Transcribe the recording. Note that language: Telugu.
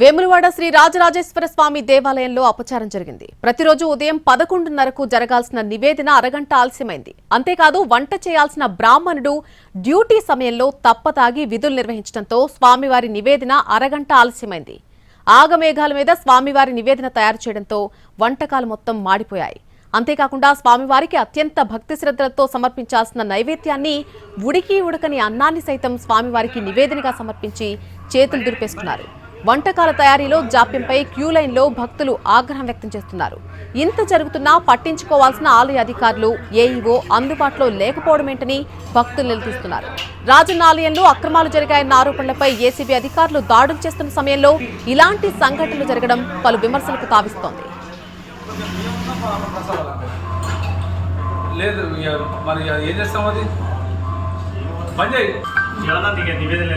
వేములవాడ శ్రీ రాజరాజేశ్వర స్వామి దేవాలయంలో అపచారం జరిగింది. ప్రతిరోజు ఉదయం పదకొండున్నరకు జరగాల్సిన నివేదన అరగంట ఆలస్యమైంది. అంతేకాదు వంట చేయాల్సిన బ్రాహ్మణుడు డ్యూటీ సమయంలో తప్పతాగి విధులు నిర్వహించడంతో స్వామివారి నివేదన అరగంట ఆలస్యమైంది. ఆగమేఘాల మీద స్వామివారి నివేదన తయారు చేయడంతో వంటకాలు మొత్తం మాడిపోయాయి. అంతేకాకుండా స్వామివారికి అత్యంత భక్తి శ్రద్ధలతో సమర్పించాల్సిన నైవేద్యాన్ని ఉడికి ఉడకని అన్నాన్ని సైతం స్వామివారికి నివేదనగా సమర్పించి చేతులు దురిపేసుకున్నారు వంటకాల తయారీలో జాప్యంపై క్యూ లైన్లో భక్తులు ఆగ్రహం వ్యక్తం చేస్తున్నారు. ఇంత జరుగుతున్నా పట్టించుకోవాల్సిన ఆలయ అధికారులు ఏఈఓ అందుబాటులో లేకపోవడమేంటని భక్తులు నిలదీస్తున్నారు. రాజన్న ఆలయంలో అక్రమాలు జరిగాయన్న ఆరోపణలపై ఏసీబీ అధికారులు దాడులు చేస్తున్న సమయంలో ఇలాంటి సంఘటనలు జరగడం పలు విమర్శలకు తావిస్తోంది. లేదు మరి ఏం చేస్తాం అది? పని చేయి. నివేదన